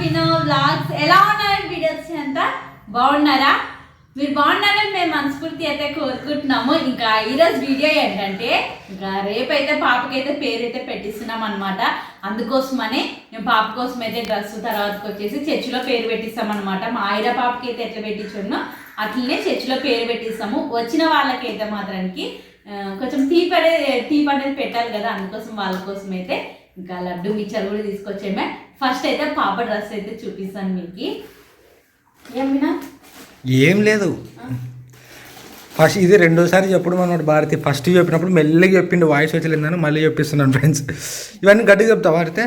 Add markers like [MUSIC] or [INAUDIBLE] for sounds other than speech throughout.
వినో blogs ఎలా ఉన్నారు videos అంతా? బాగున్నారా? మీరు బాగున్నారని మేము మనస్ఫూర్తి అయితే కోరుకుంటున్నాము. ఇంకా ఈరోజు వీడియో ఏంటంటే ఇంకా రేపైతే పాపకైతే పేరు అయితే పెట్టిస్తున్నాం అనమాట అందుకోసమని మేము పాప కోసం అయితే డ్రెస్ తర్వాతకి వచ్చేసి చర్చిలో పేరు పెట్టిస్తాం అనమాట మా ఐరా పాపకి అయితే ఎట్లా పెట్టించున్నో అట్లనే చర్చిలో పేరు పెట్టిస్తాము. వచ్చిన వాళ్ళకైతే మాత్రానికి కొంచెం టీప్ అనేది టీప్ అనేది పెట్టాలి కదా అందుకోసం వాళ్ళ కోసం అయితే ఇంకా లడ్డు మిక్చర్ కూడా తీసుకొచ్చేమే ఫస్ట్ అయితే పాప డ్రెస్ అయితే చూపిస్తాను మీకు. ఏమినా ఏం లేదు. ఫస్ట్ ఇది రెండోసారి చెప్పడం అన్నమాట భారతి. ఫస్ట్ చెప్పినప్పుడు మెల్లగా చెప్పిండు వాయిస్ వచ్చలేదని మళ్ళీ చెప్పిస్తున్నాను ఫ్రెండ్స్ ఇవన్నీ గట్టిగా చెప్తా భారతి?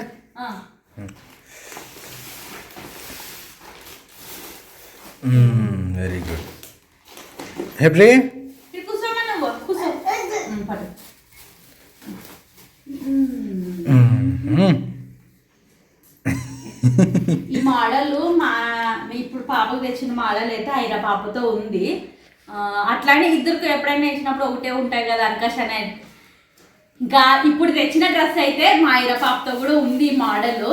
వెరీ గుడ్ హెబ్రి ఇక్కడ కూర్చోమా నువ్వు కూర్చో ఉమ్, పట్టు ఈ మోడల్ మా ఇప్పుడు పాపకు తెచ్చిన మోడల్ అయితే ఐరా పాపతో ఉంది. అట్లానే ఇద్దరికి ఎప్పుడైనా వేసినప్పుడు ఒకటే ఉంటాయి కదా అనుకషన్ ఇంకా ఇప్పుడు తెచ్చిన డ్రెస్ అయితే మా ఐరా పాపతో కూడా ఉంది ఈ మోడల్.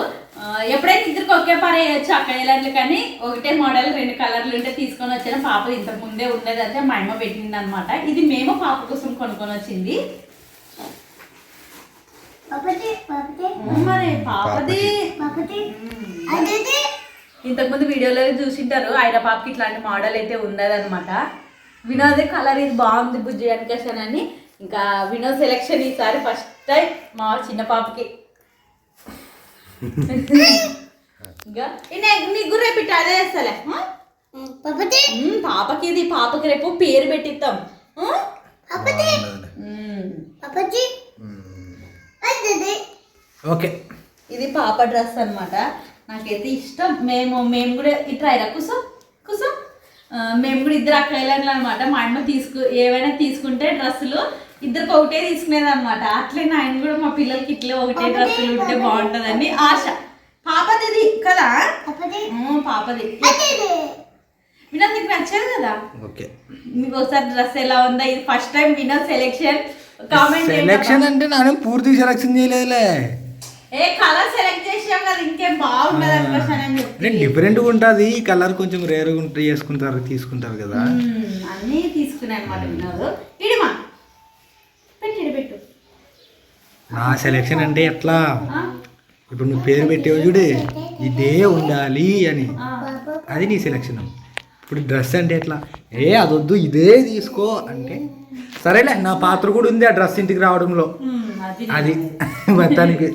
ఎప్పుడైతే ఇద్దరికి ఒకే పార వేయచ్చు అక్కడ వెళ్ళాలి కానీ ఒకటే మోడల్ రెండు కలర్లు ఉంటే తీసుకొని వచ్చిన పాప ఇంతకు ముందే ఉండేది అయితే మా అమ్మ పెట్టింది అనమాట ఇది మేము పాప కోసం కొనుక్కొని వచ్చింది. మరి పాపది. ఇంతకుముందు వీడియోలో చూసింటారు ఆయన పాపకి ఇట్లాంటి మోడల్ అయితే ఉండదన్నమాట వినోద్ కలర్ ఇది బాగుంది బుజ్జి అనికేషన్ అని. ఇంకా వినోద్ సెలెక్షన్ ఈసారి ఫస్ట్ టైం మా చిన్న పాపకి. ఇంకా? నీకు రేపు ఇట్లా అదే వేస్తలే పాపకి ఇది పాపకి రేపు పేరు పెట్టిస్తాం. ఓకే. ఇది పాప డ్రెస్ అన్నమాట. నాకైతే ఇష్టం. మేము మేము కూడా ఇట్లా అయిరా కుసో కుసో. మేము కూడా ఇద్దరు అక్కయ్యలు అనమాట మా అమ్మ తీసుకు ఏవైనా తీసుకుంటే డ్రెస్సులు ఇద్దరికి ఒకటే తీసుకునేది అనమాట అట్లే ఆయన కూడా మా పిల్లలకి ఇట్లే ఒకటే డ్రెస్సులు ఉంటే బాగుంటుందని ఆశ. పాపది కదా? పాపది. వినోద్ నీకు నచ్చదు కదా? ఓకే. మీకు ఒకసారి డ్రెస్ ఎలా ఉందా ఇది first time Vinod selection comment selection అంటే నానే పూర్తి సెలెక్షన్ చేయలేదులే. ఏ కలర్ సెలెక్ట్ చేసాం కదా ఇంకేం బాగుండదు అనుకోసాను అని చెప్పి. అంటే డిఫరెంట్గా ఉంటుంది ఈ కలర్ కొంచెం రేర్గా ఉంటుంది చేసుకుంటారు తీసుకుంటారు కదా. మ్మ్. అన్నీ తీసుకున్నాయి అనమాట వినోద్. ఇడిమా. పెట్టు ఇడి పెట్టు. నా సెలెక్షన్ అంటే ఎట్లా? ఇప్పుడు నువ్వు పేరు పెట్టేవు చూడు ఇదే ఉండాలి అని. అది నీ సెలెక్షన్ ఇప్పుడు డ్రెస్ అంటే ఎట్లా? ఏ అదొద్దు ఇదే తీసుకో అంటే సరేలే నా పాత్ర కూడా ఉంది ఆ డ్రెస్ ఇంటికి రావడంలో. అది మొత్తానికి.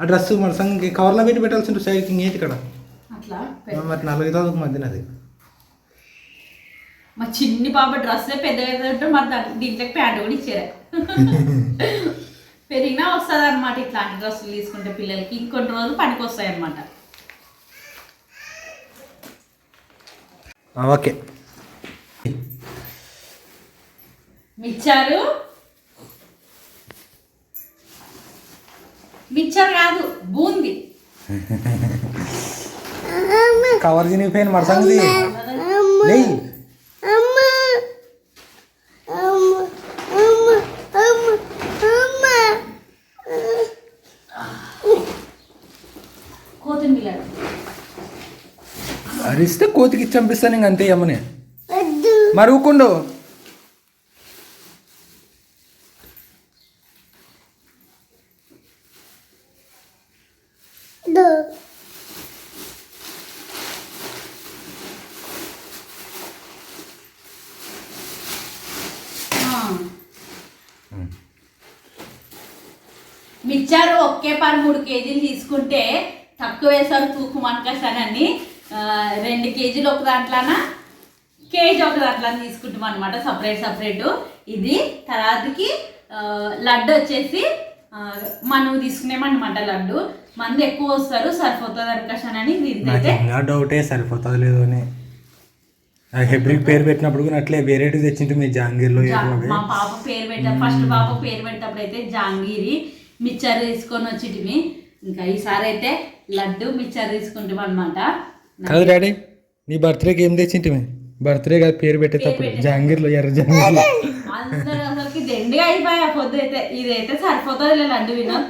ఆ డ్రెస్ మన సంగ కవర్లో పెట్టి పెట్టాల్సి ఉంటుంది సైడ్కి ఇంకేంటి ఇక్కడ. మరి నలభై తాలకు మధ్యన అది. మా చిన్ని పాప డ్రెస్ పెద్దగా మరి దాని- దీంట్లో ప్యాంట్ కూడా ఇచ్చారు [LAUGHS] పెరిగినా వస్తుంది అనమాట ఇట్లాంటి డ్రెస్సులు తీసుకుంటే పిల్లలకి. ఇంకొన్ని రోజులు పనికి వస్తాయి అనమాట ఓకే. మిచ్చారు? మిచ్చర్ కాదు బూంది. కవర్ తినిగిపోయిన మన సంగతి లేయ్ అమ్మ అమ్మ అమ్మ అమ్మ అమ్మ కోతిమీర అరిస్తే కోతికి ఇచ్చి చంపిస్తాను ఇంక అంతే అమ్మని. మరి ఊకుండు మిచ్చారు ఒకే పర్ మూడు కేజీలు తీసుకుంటే తక్కువ వేసారు తూకం అనుకోసానని రెండు కేజీలు ఒక దాంట్లోన? కేజీ ఒక దాంట్లో తీసుకుంటాం అనమాట సపరేట్ సపరేట్ ఇది తర్వాతకి లడ్డు వచ్చేసి మనం తీసుకునేమన్నమాట లడ్డు. మంది ఎక్కువ వస్తారు సరిపోతుంది అనుకోసానని నాకు దీనికైతే డౌటే సరిపోతుంది లేదు అని. హెబ్రిక్ పేరు పెట్టినప్పుడు కూడా అట్లే వేరేటి తెచ్చింటే మీ జాంగీర్లో. మా పాప పేరు పెట్ట ఫస్ట్ పాప పేరు పెట్టేటప్పుడు అయితే జాంగీరి మిక్చర్ తీసుకొని వచ్చిటిమి. ఇంకా ఈసారి అయితే లడ్డు మిక్చర్ తీసుకుంటాం అనమాట కాదు డాడీ నీ బర్త్డేకి ఏం తెచ్చింటే బర్త్డే కదా పేరు పెట్టేటప్పుడు పేరు జహాంగీర్లో ఎర్ర జహాంగీర్లో [LAUGHS] దండిగా అయిపోయా పొద్దు అయితే. ఇదైతే సరిపోతుంది లడ్డు వినోద్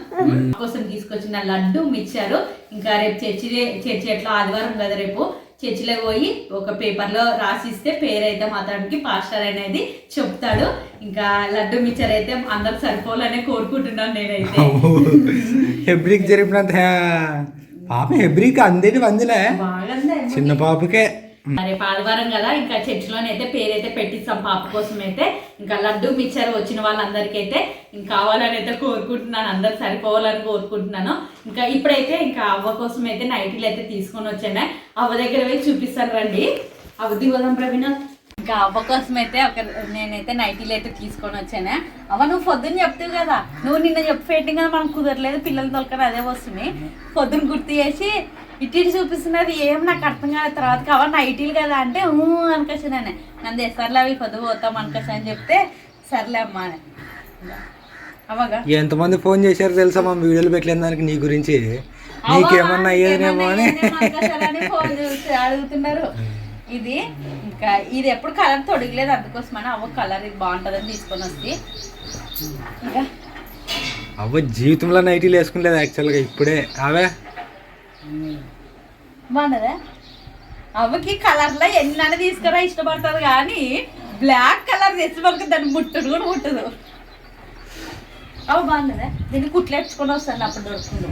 కోసం తీసుకొచ్చిన లడ్డు మిచ్చారు ఇంకా రేపు చర్చి చర్చి ఎట్లా ఆదివారం కదా రేపు. చర్చిలో పోయి ఒక పేపర్లో రాసిస్తే పేరైతే మాత్రానికి పాస్టర్ అనేది చెప్తాడు. ఇంకా లడ్డు మిచ్చర్ అయితే అందరు సరిపోవాలనే కోరుకుంటున్నాను నేనైతే. హెబ్రిక్ [LAUGHS] జరిపినంత పాప హెబ్రిక్ అందేటి వందిలే. చిన్న పాపకే. రేపు ఆదివారం కదా ఇంకా చర్చిలోనైతే పేరైతే పెట్టిస్తాం పాప కోసం అయితే ఇంకా లడ్డు మిక్చర్ వచ్చిన వాళ్ళందరికీ అయితే ఇంకా కావాలని అయితే కోరుకుంటున్నాను. అందరు సరిపోవాలని కోరుకుంటున్నాను. ఇంకా ఇప్పుడైతే ఇంకా అవ్వ కోసం అయితే నైటీలు అయితే తీసుకొని వచ్చాను. అవ్వ దగ్గర పోయి చూపిస్తాను రండి. అవ్వ దిగదాం ప్రవీణ. ఇంకా అవ్వ కోసం అయితే ఒక నేనైతే నైటీలు అయితే తీసుకొని వచ్చాను. అవ్వ నువ్వు పొద్దున్న చెప్తావు కదా. నువ్వు నిన్న చెప్పి పెట్టింగ్ కదా మనకు కుదరలేదు పిల్లలు తొలకని అదే వస్తుంది. పొద్దున్న గుర్తు చేసి ఇటు ఇటు చూపిస్తున్నది ఏం నాకు అర్థం కాదు తర్వాత కావాలి నైటీలు కదా అంటే అనుకొచ్చాను నన్ను సర్లే అవి పొద్దు పోతాం అనుకోసా అని చెప్తే సర్లే అమ్మా అని. అవగా ఎంతమంది ఫోన్ చేశారు తెలుసా మా వీడియోలు పెట్టలేని దానికి నీ గురించి? నీకేమన్నా అయ్యేదేమో అని. అడుగుతున్నారు. ఇది. ఇంకా ఇది ఎప్పుడు కలర్ తొడిగలేదు అందుకోసమని అవ్వ కలర్ ఇది బాగుంటుందని తీసుకొని వస్తే. ఇంకా. అవ్వ జీవితంలో నైటీలు వేసుకునేది యాక్చువల్గా ఇప్పుడే. అవే? బాగున్నదా? అవ్వకి కలర్లో ఎన్నైనా తీసుకురా ఇష్టపడతారు కానీ బ్లాక్ కలర్ తెచ్చి మనకి దాన్ని ముట్టదు కూడా ముట్టదు. అవ్వ బాగున్నదా? దీన్ని కుట్లేర్చుకొని వస్తాను అప్పుడు దొరుకుతుంది.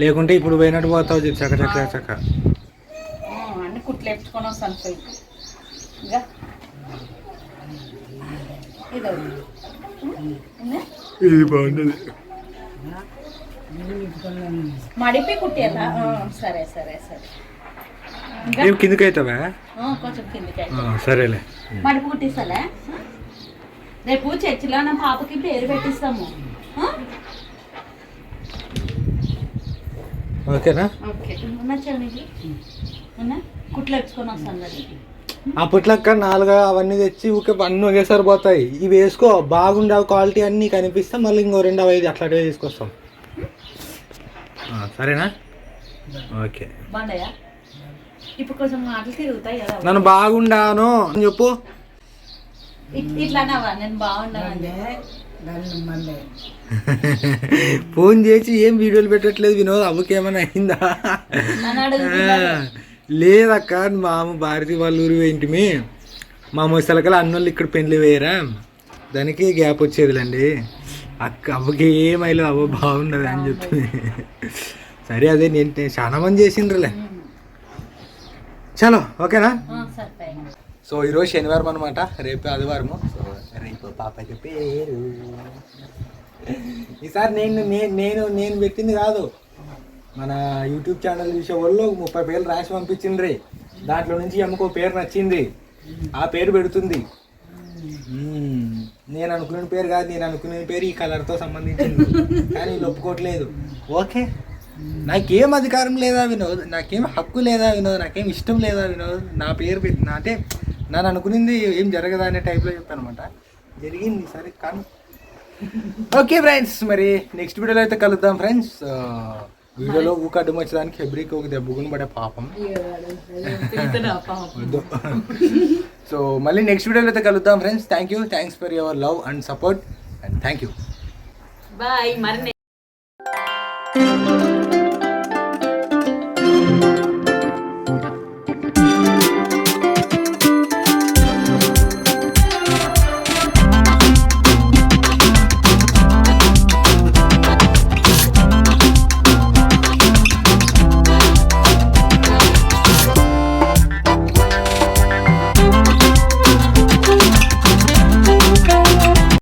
లేకుంటే ఇప్పుడు పోయినట్టు పోతావు చెప్పు చక్క చక్క చక్క అన్ని కుట్లేర్చుకొని వస్తాను పోయి ఇంకా ఇది ఒకటి. ఉన్నా? ఇది బాగుంటుంది మడిపి కుట్టేలా సరే సరే సరే. ఏం కిందకి అవుతావా కొంచెం కిందికి సరేలే. మడిపి కుట్టిస్తాలే రేపు చర్చిలో నా పాపకి పేరు పెట్టిస్తాము? ఓకేనా? ఓకే. ఉన్నా చెవికి ఉన్నా? దానికి అప్పట్లక్క నాలుగు అవన్నీ తెచ్చి ఊకే అన్నీ ఒకేసారి పోతాయి. ఇవి వేసుకో బాగుండే క్వాలిటీ అన్నీ కనిపిస్తే మళ్ళీ ఇంకో రెండు అవి అట్లాంటివి తీసుకొస్తాం. ఆ, సరేనా? ఓకే. బాగుండయా? ఇప్పుడు కొంచెం మాటలు తిరుగుతాయి కదా. నన్ను బాగుండాను అని చెప్పు. నేను [LAUGHS] ఫోన్ చేసి ఏం వీడియోలు పెట్టట్లేదు వినోద్ అవ్వకి ఏమైనా అయిందా. ఆ, [LAUGHS] లేదక్క మా అమ్మ భారతి వాళ్ళ ఊరు ఏంటిమి మా ముసలకల అన్నోళ్ళు ఇక్కడ పెళ్ళి వేయరా. దానికి గ్యాప్ వచ్చేదిలేండి. అక్క అవ్వకి ఏమైలో అవ్వ బాగున్నది అని చెప్పి సరే అదే నేను చాలా మంది చేసిండ్రులే. చలో ఓకేనా? సో ఈరోజు శనివారం అనమాట రేపు ఆదివారము. సో రేపు పాపకి పేరు. ఈసారి నేను నేను నేను పెట్టింది కాదు. మన యూట్యూబ్ ఛానల్ చూసే వాళ్ళు ముప్పై పేర్లు రాసి పంపించిండ్రి. దాంట్లో నుంచి అమ్మకు పేరు నచ్చింది. ఆ పేరు పెడుతుంది. నేను అనుకునే పేరు కాదు నేను అనుకునే పేరు ఈ కలర్తో సంబంధించింది. కానీ వీళ్ళు ఒప్పుకోవట్లేదు. ఓకే. నాకేం అధికారం లేదా వినోద్? నాకేం హక్కు లేదా వినోద్? నాకేం ఇష్టం లేదా వినోద్? నా పేరు పెట్టి నా అంటే నన్ను అనుకునింది ఏం జరగదా అనే టైప్లో చెప్పాను అనమాట జరిగింది సరే కానీ. ఓకే ఫ్రెండ్స్ మరి నెక్స్ట్ వీడియోలో అయితే కలుద్దాం ఫ్రెండ్స్. వీడియోలో ఊక అడ్డం వచ్చేదానికి ఫెబ్రిక్ ఒక దెబ్బకుని పడే పాపం. [LAUGHS] సో మళ్ళీ నెక్స్ట్ వీడియోలో అయితే కలుద్దాం friends thank you thanks for your love and support and thank you bye మరి